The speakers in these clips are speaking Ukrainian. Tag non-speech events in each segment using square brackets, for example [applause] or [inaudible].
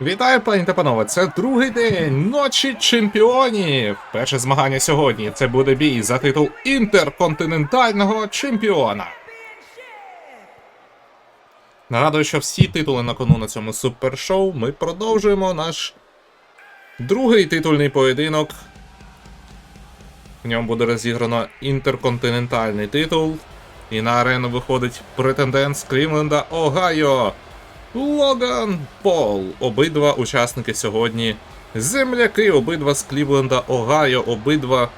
Вітаю, пані та панове! Це другий день ночі чемпіонів. Перше змагання сьогодні це буде бій за титул інтерконтинентального чемпіона. Нагадую, що всі титули на кону на цьому супершоу. Ми продовжуємо наш другий титульний поєдинок. В ньому буде розіграно інтерконтинентальний титул. І на арену виходить претендент з Клівленда Огайо. Логан Пол. Обидва учасники сьогодні земляки, обидва з Клівленда, Огайо, обидва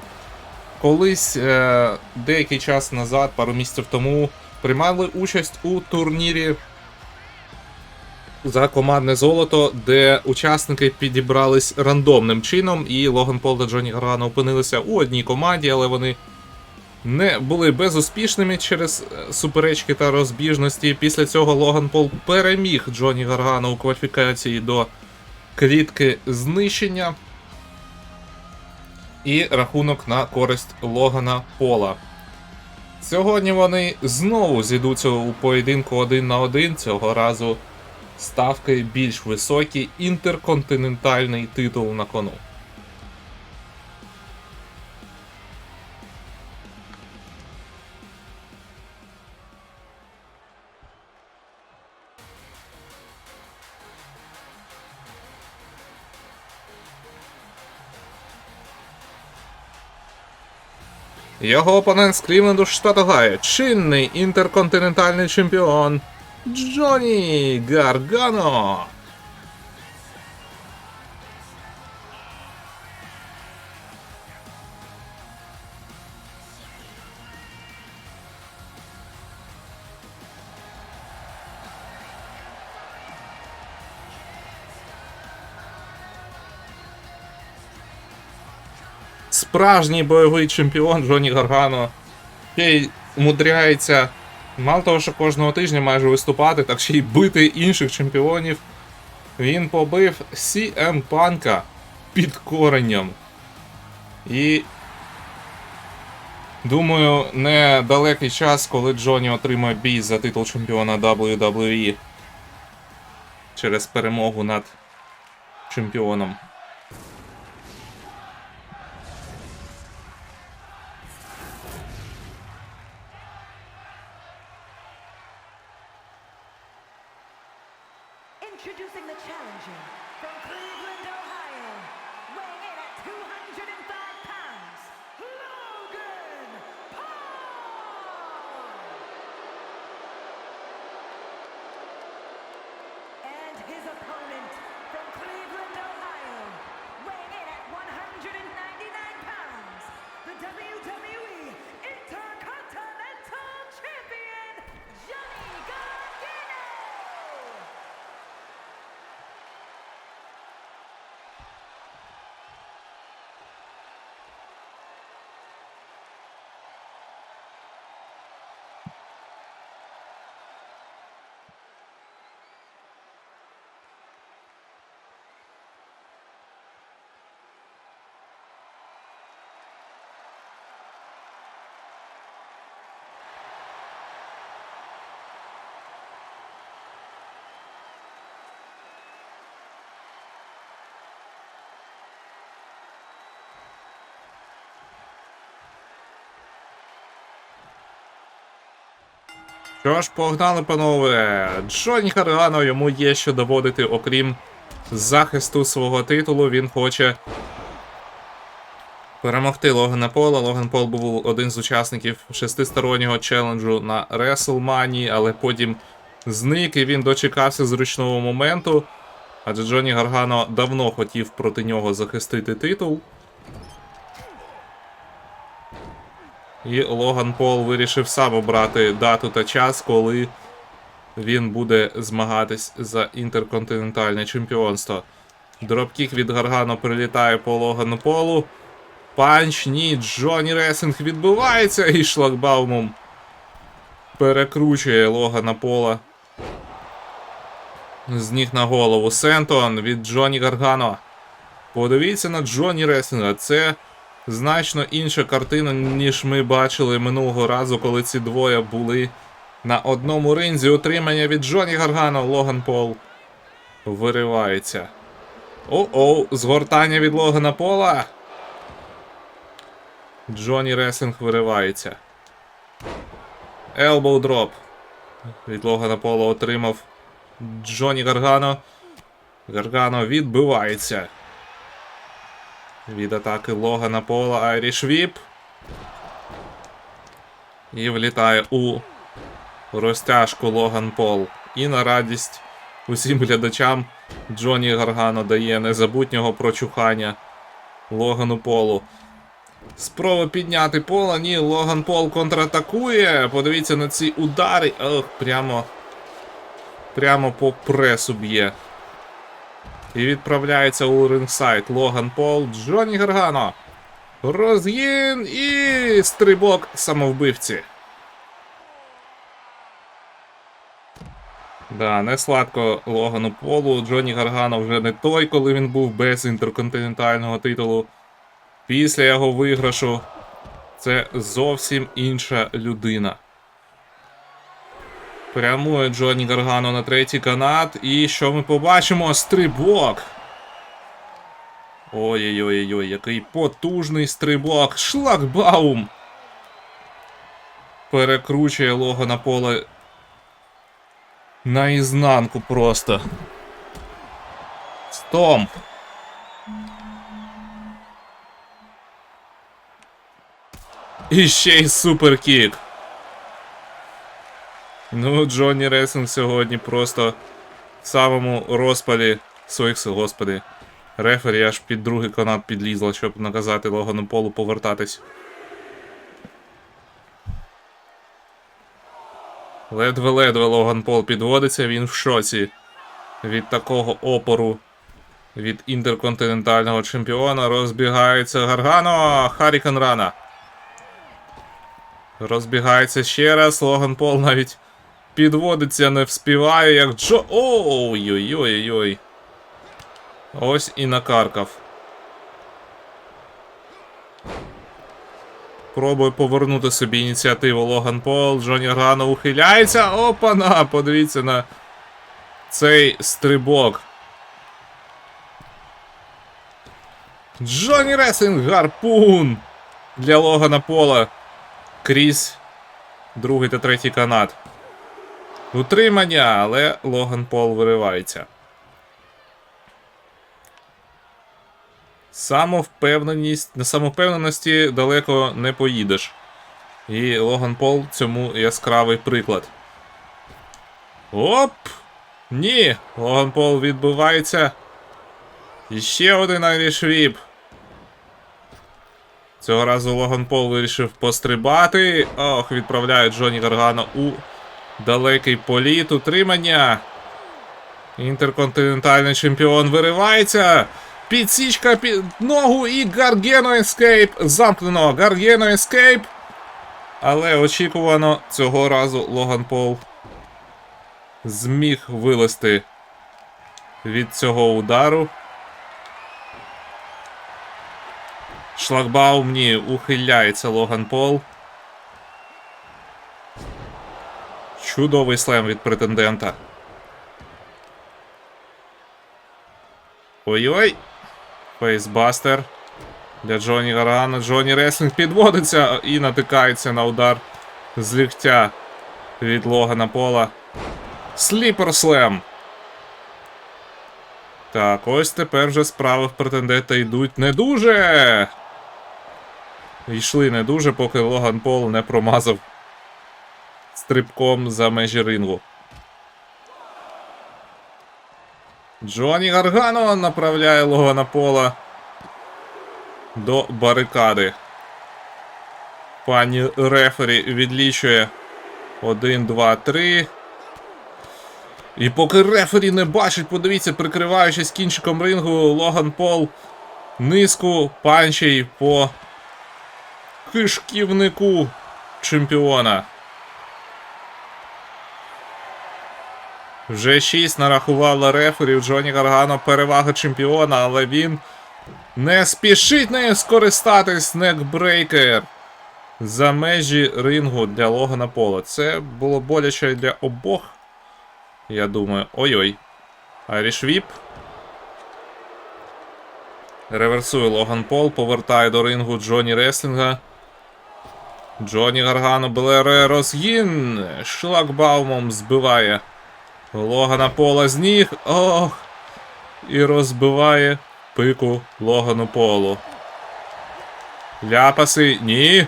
колись е, деякий час назад, пару місяців тому, приймали участь у турнірі за командне золото, де учасники підібрались рандомним чином, і Логан Пол та Джоні Гаргано опинилися у одній команді, але вони не були безуспішними через е, суперечки та розбіжності. Після цього Логан Пол переміг Джоні Гаргано у кваліфікації до клітки знищення. І рахунок на користь Логана Пола. Сьогодні вони знову зійдуться у поєдинку один на один. Цього разу ставки більш високі. Інтерконтинентальний титул на кону. Його опонент з Клівленду штату Гайо, чинний інтерконтинентальний чемпіон Джоні Гаргано. Справжній бойовий чемпіон Джоні Гаргано. Який умудряється мало того, що кожного тижня майже виступати, так ще й бити інших чемпіонів. Він побив CM Панка під коренням. І. Думаю, недалекий час, коли Джоні отримає бій за титул чемпіона WWE через перемогу над чемпіоном. Що ж, погнали, панове. Джоні Гаргано йому є що доводити, окрім захисту свого титулу. Він хоче перемогти Логана Пола. Логан Пол був один з учасників шестистороннього челенджу на WrestleMania, але потім зник і він дочекався зручного моменту. Адже Джоні Гаргано давно хотів проти нього захистити титул. І Логан Пол вирішив сам обрати дату та час, коли він буде змагатись за інтерконтинентальне чемпіонство. Дропкік від Гаргано прилітає по Логану Полу. Панч, ні, Джоні Ресинг відбивається і шлагбаумом перекручує Логана Пола. З ніг на голову. Сентон від Джоні Гаргано. Подивіться на Джоні Ресінга. Це значно інша картина, ніж ми бачили минулого разу, коли ці двоє були на одному ринзі. Утримання від Джоні Гаргано, Логан Пол. виривається. О-оу, згортання від Логана Пола. Джонні Реслінг виривається. Елбоу дроп. Від Логана Пола отримав Джонні Гаргано. Гаргано відбивається. Від атаки Логана Пола Айріш Віп. І влітає у розтяжку Логан Пол. І на радість усім глядачам Джонні Гаргано дає незабутнього прочухання Логану Полу. Спроба підняти пола. Ні, Логан Пол контратакує. Подивіться на ці удари. Ох, прямо. Прямо по пресу б'є. І відправляється у рингсайд. Логан Пол, Джонні Гаргано. Розгін і стрибок самовбивці. Да, не сладко Логану Полу. Джонні Гаргано вже не той, коли він був без інтерконтинентального титулу. Після його виграшу це зовсім інша людина. Прямує Джонні Гаргано на третій канат. І що ми побачимо? Стрибок. Ой-ой-ой, який потужний стрибок. Шлагбаум. Перекручує Логана Пола наізнанку просто. Стомп. І ще й суперкік. Ну, Джонні Реслінг сьогодні просто в самому розпалі своїх сил, господи. Рефері аж під другий канат підлізла, щоб наказати Логану Полу повертатись. Ледве-ледве Логан Пол підводиться, він в шоці від такого опору від інтерконтинентального чемпіона. Розбігається Гаргано, Харікан Рана. Розбігається ще раз. Логан Пол навіть підводиться, не вспіває, як Джо. Ой-ой-ой-ой. Ось і накаркав. Пробує повернути собі ініціативу Логан Пол. Джоні Гаргано ухиляється. Опана! Подивіться на цей стрибок. Джоні Реслінг гарпун для Логана Пола крізь другий та третій канат. Утримання, але Логан Пол виривається. Самовпевненість, на самовпевненості далеко не поїдеш. І Логан Пол цьому яскравий приклад. Оп! Ні! Логан Пол відбувається. І ще один Whip. Цього разу Логан Пол вирішив пострибати. Ох, відправляє Джоні Гаргано у далекий політ. Утримання. Інтерконтинентальний чемпіон виривається. Підсічка під ногу і Гаргено Ескейп. Замкнено. Гаргено Ескейп. Але очікувано цього разу Логан Пол зміг вилезти від цього удару. Шлагбаум ні, ухиляється Логан Пол. Чудовий слем від претендента. Ой-ой. Фейсбастер. Для Джоні Гаргана. Джоні Реслінг підводиться і натикається на удар з ліктя від Логана Пола. Сліпер слем. Так, ось тепер вже справи в претендента йдуть не дуже. Йшли не дуже, поки Логан Пол не промазав стрибком за межі рингу. Джоні Гаргано направляє Логана Пола до барикади. Пані Рефері відлічує 1, 2, 3. І поки рефері не бачить, подивіться, прикриваючись кінчиком рингу, Логан Пол низку панчей по кишківнику чемпіона. Вже 6 нарахувала рефері. Джоні Гаргано перевага чемпіона, але він не спішить нею скористатись некбрейкер за межі рингу для Логана Пола. Це було боляче для обох. Я думаю. Ой-ой. Whip. Реверсує Логан Пол, повертає до рингу Джоні Реслінга. Джоні Гаргано бере розгін. Шлагбаумом збиває Логана Пола з ніг. Ох! І розбиває пику Логану Полу. Ляпаси. Ні.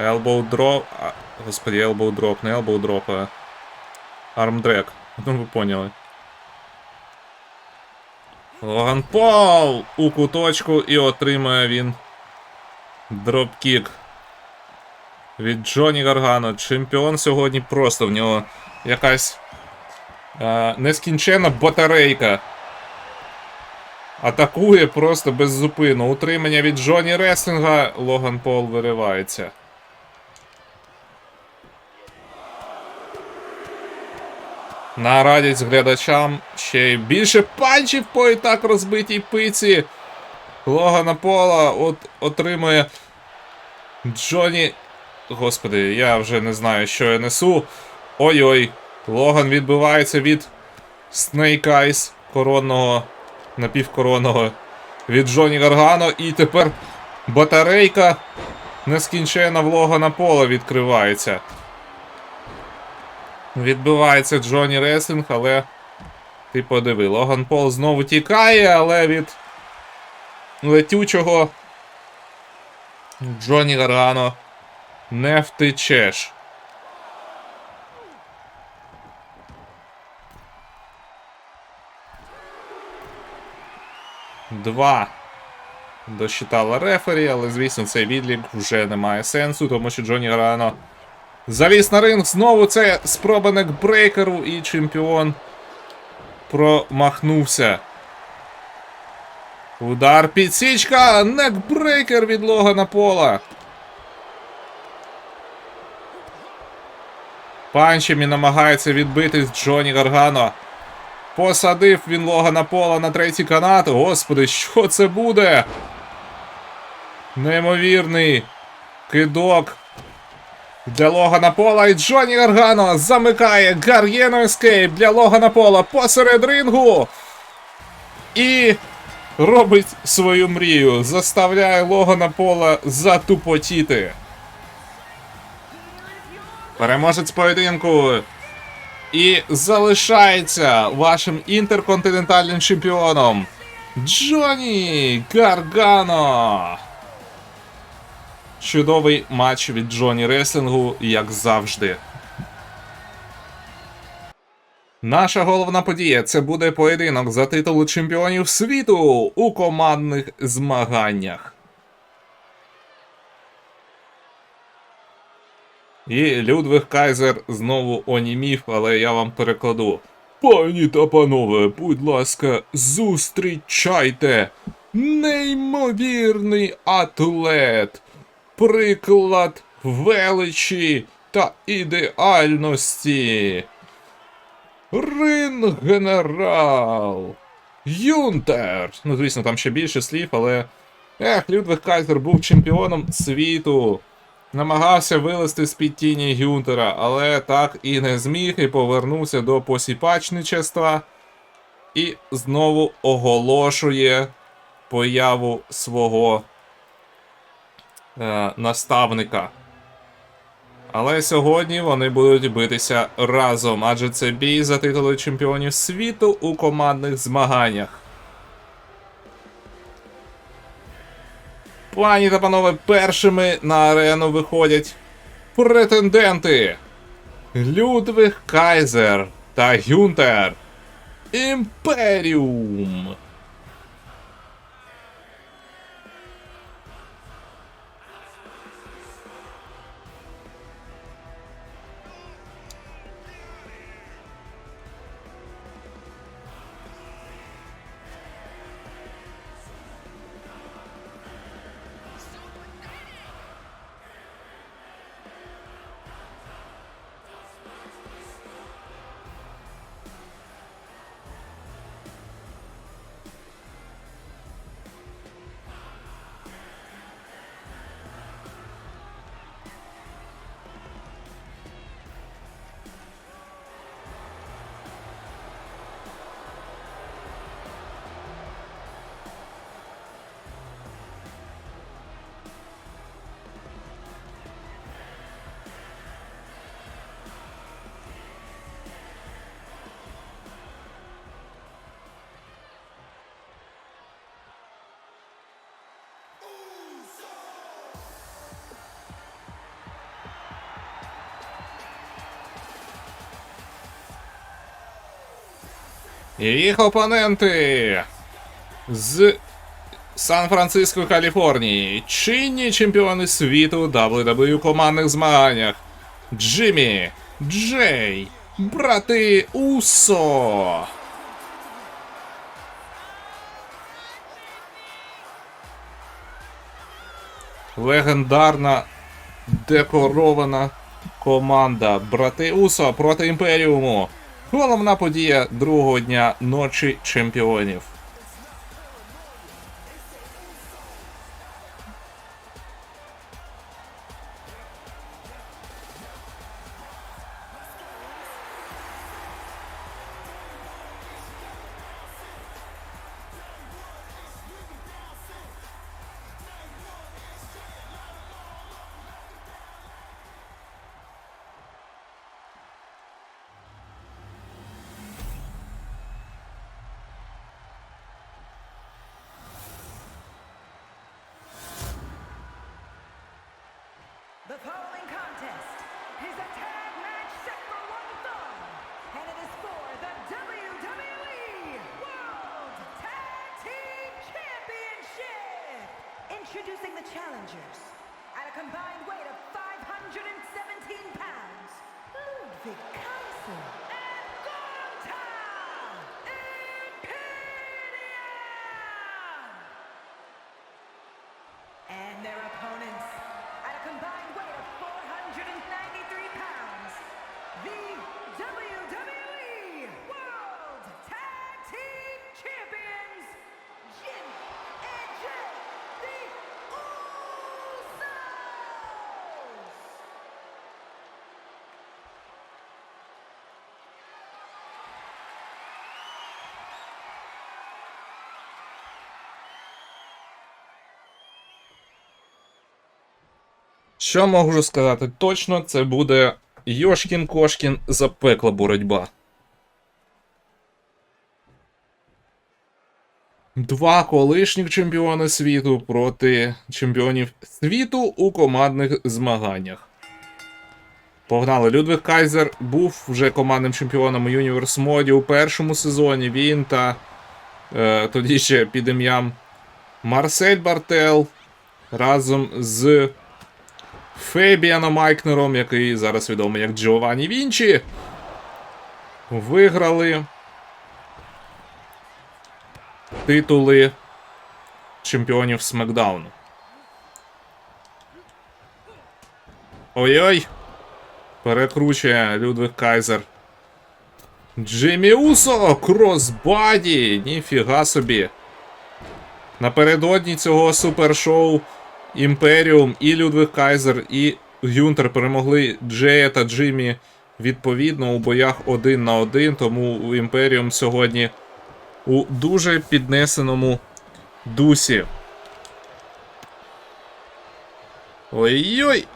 Елбоу дроп. Господи, елбоу дроп, не елбоу дроп, а армдрек. [laughs] Ну ви поняли. Логан Пол у куточку і отримує він дропкік. Від Джоні Гаргано. Чемпіон сьогодні просто в нього якась е, нескінченна батарейка. Атакує просто без зупину. Утримання від Джоні Реслінга. Логан Пол виривається. На радість глядачам ще й більше панчів по і так розбитій пиці. Логана Пола от отримує Джоні. Господи, я вже не знаю, що я несу. Ой-ой. Логан відбивається від Snake Eyes коронного, напівкоронного від Джоні Гаргано. І тепер батарейка нескінчена в Логана Пола відкривається. Відбивається Джоні Реслінг, але ти подиви, Логан Пол знову тікає, але від летючого Джоні Гаргано не втечеш. Два. Досчитала рефері, але звісно цей відлік вже не має сенсу, тому що Джоні Гаргано Заліз на ринг, знову це спроба некбрейкеру і чемпіон промахнувся. Удар підсічка! Некбрейкер від Логана Пола. Панчем і намагається відбити з Джоні Гаргано. Посадив він Логана Пола на третій канат. Господи, що це буде? Неймовірний кидок для Логана Пола і Джоні Гаргано замикає Гар'єно Ескейп для Логана Пола посеред рингу. І робить свою мрію. Заставляє Логана Пола затупотіти. Переможець поєдинку. І залишається вашим інтерконтинентальним чемпіоном Джоні Гаргано. Чудовий матч від Джоні Реслінгу, як завжди. Наша головна подія це буде поєдинок за титул чемпіонів світу у командних змаганнях. І Людвиг Кайзер знову онімів, але я вам перекладу. Пані та панове, будь ласка, зустрічайте! Неймовірний атлет! Приклад величі та ідеальності. Рин генерал. Юнтер. Ну, звісно, там ще більше слів, але. Ех, Людвиг Кайзер був чемпіоном світу. Намагався вилезти з-під тіні Гюнтера, але так і не зміг і повернувся до посіпачничества. І знову оголошує появу свого е, наставника. Але сьогодні вони будуть битися разом, адже це бій за титули чемпіонів світу у командних змаганнях. Пані та панове, першими на арену виходять претенденти Людвиг Кайзер та Гюнтер Імперіум. Їх опоненти з Сан Франциско, Каліфорнії, чинні чемпіони світу WWE командних змаганнях. Джиммі, Джей, брати Усо. Легендарна декорована команда Брати Усо проти Імперіуму. Головна подія другого дня ночі чемпіонів. The following contest is a tag match set for one fall, and it is for the WWE World Tag Team Championship. Introducing the challengers at a combined weight of 517 Що можу сказати точно, це буде Йошкін Кошкін запекла боротьба. Два колишніх чемпіони світу проти чемпіонів світу у командних змаганнях. Погнали. Людвиг Кайзер був вже командним чемпіоном Universe моді у першому сезоні. Він та е, тоді ще під ім'ям Марсель Бартел разом з Фебіаном Айкнером, який зараз відомий як Джованні Вінчі, виграли титули чемпіонів Смакдауну. Ой-ой! Перекручує Людвиг Кайзер. Джиммі Усо! Кросбаді! Ніфіга собі. Напередодні цього супершоу Імперіум і Людвиг Кайзер і Гюнтер перемогли Джея та Джиммі відповідно у боях один на один, тому Імперіум сьогодні у дуже піднесеному дусі. Ой-ой!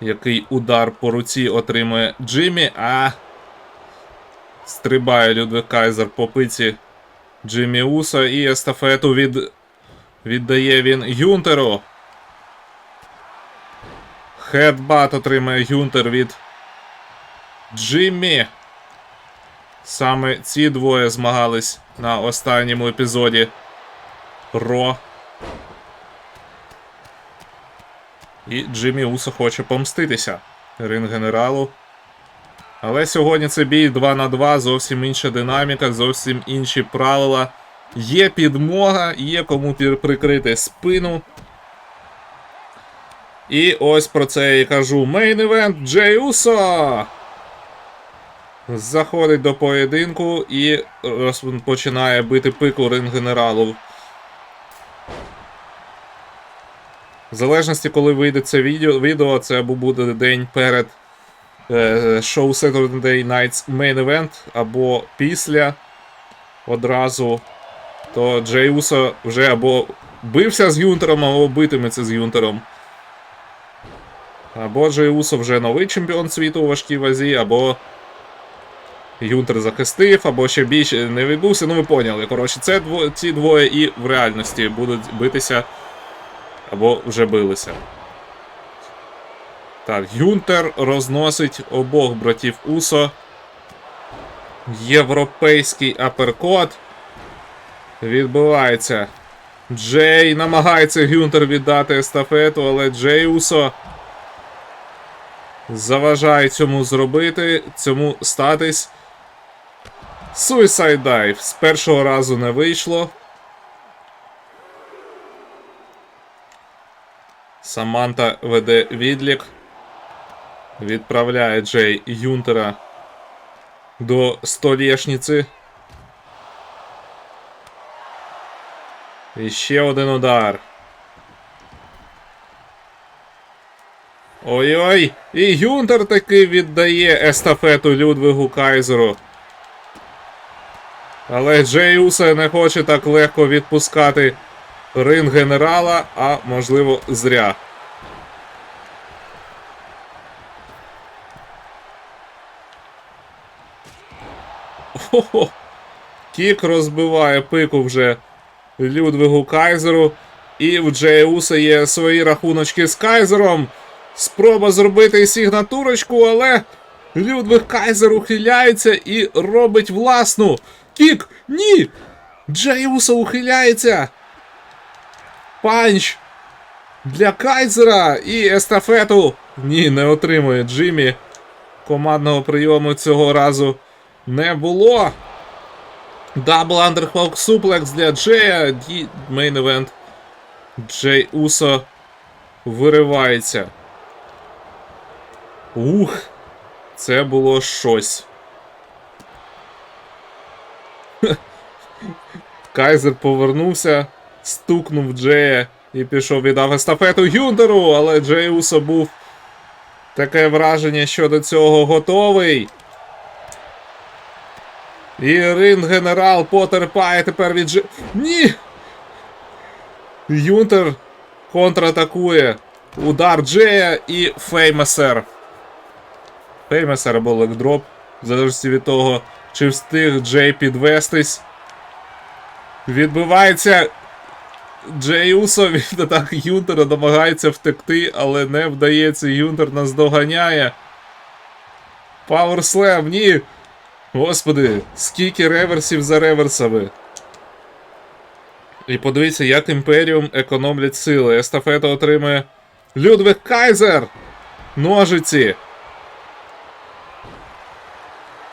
Який удар по руці отримує Джиммі, а стрибає Людвиг Кайзер по пиці Джиммі Уса і естафету від Віддає він Гюнтеру. Хедбат отримає Гюнтер від Джиммі. Саме ці двоє змагались на останньому епізоді Ро. І Джиммі Усо хоче помститися ринг генералу. Але сьогодні це бій 2 на 2, зовсім інша динаміка, зовсім інші правила. Є підмога, є кому прикрити спину. І ось про це і кажу. Мейн івент Джей Усо! Заходить до поєдинку і розпочинає бити пику ринг-генералу. В залежності, коли вийде це відео це або буде день перед е, шоу Saturday Night's Main Event, або після одразу то Джей Усо вже або бився з Юнтером, або битиметься з Юнтером. Або Джей Усо вже новий чемпіон світу у важкій вазі, або Юнтер захистив, або ще більше не відбувся. Ну ви поняли. Коротше, це дво... ці двоє і в реальності будуть битися, або вже билися. Так, Юнтер розносить обох братів Усо. Європейський аперкот. Відбувається. Джей намагається Гюнтер віддати естафету, але Джей Усо заважає цьому зробити, цьому статись. Suicide Dive з першого разу не вийшло. Саманта веде відлік. Відправляє Джей Юнтера до столішниці. І ще один удар. Ой-ой! І Юнтер таки віддає естафету Людвигу Кайзеру. Але Джей Усе не хоче так легко відпускати ринг генерала, а можливо зря. Хо-хо. Кік розбиває пику вже Людвигу Кайзеру. І в Джеуса є свої рахуночки з Кайзером. Спроба зробити сігнатурочку, але Людвиг Кайзер ухиляється і робить власну. Кік! Ні! Джей Уса ухиляється. Панч для Кайзера і естафету. Ні, не отримує Джиммі. Командного прийому цього разу не було. Дабл андерхок суплекс для Джея. Мейн евент. Джей Усо виривається. Ух, це було щось. [laughs] Кайзер повернувся, стукнув Джея і пішов віддав естафету Гюнтеру, але Джей Усо був таке враження, що до цього готовий. І ринг генерал потерпає тепер від Дже... Ні! Юнтер контратакує. Удар Джея і Феймесер. Феймесер або легдроп. В залежності від того, чи встиг Джей підвестись. Відбивається. Джей Усо від атаки [laughs] Юнтера намагається втекти, але не вдається. Юнтер нас доганяє. Пауерслем, ні. Господи, скільки реверсів за реверсами. І подивіться, як Імперіум економлять сили. Естафету отримує Людвиг Кайзер! Ножиці.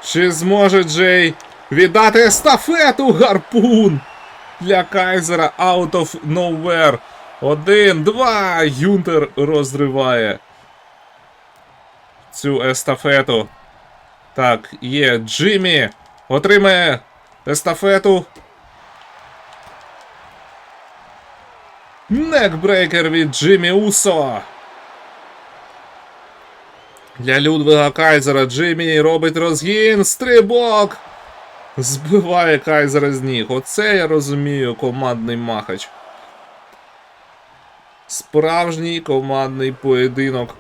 Чи зможе Джей віддати естафету гарпун для Кайзера out of nowhere? Один, два. Юнтер розриває цю естафету. Так, є Джиммі. Отримає естафету. Некбрейкер від Джиммі Усо. Для Людвига Кайзера Джиммі робить розгін, стрибок. Збиває Кайзера з ніг. Оце я розумію командний махач. Справжній командний поєдинок.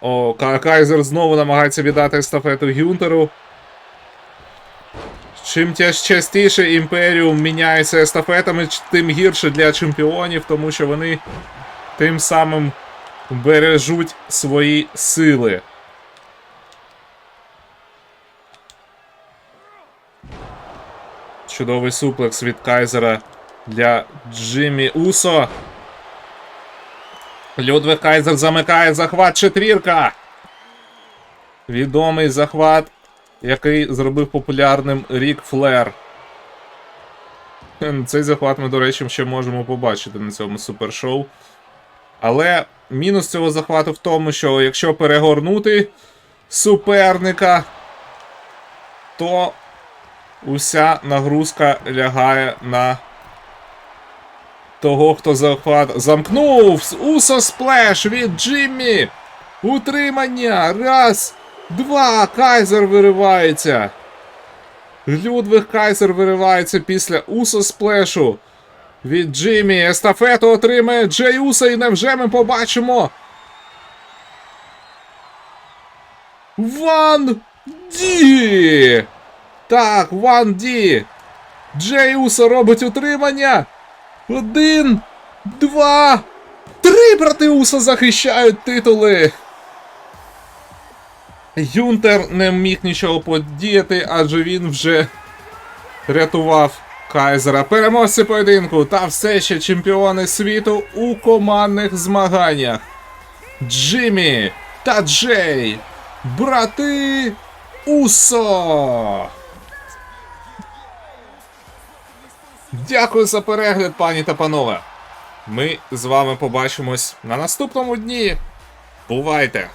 О, Кайзер знову намагається віддати естафету Гюнтеру. Чим частіше Імперіум міняється естафетами, тим гірше для чемпіонів, тому що вони тим самим бережуть свої сили. Чудовий суплекс від Кайзера для Джиммі Усо. Людвиг Кайзер замикає захват четвірка. Відомий захват, який зробив популярним Рік Флер. Цей захват ми, до речі, ще можемо побачити на цьому супершоу. Але мінус цього захвату в тому, що якщо перегорнути суперника, то уся нагрузка лягає на того, хто захват замкнув. Усо сплеш від Джиммі. Утримання. Раз, два. Кайзер виривається. Людвиг Кайзер виривається після Усо сплешу. Від Джиммі. Естафету отримає Джей Уса і невже ми побачимо. Ван Ді! Так, Ван Ді. Джей Усо робить утримання. Один, два, три брати Уса захищають титули. Юнтер не міг нічого подіяти, адже він вже рятував Кайзера. Переможці поєдинку та все ще чемпіони світу у командних змаганнях. Джиммі та Джей, брати Усо. Дякую за перегляд, пані та панове. Ми з вами побачимось на наступному дні. Бувайте!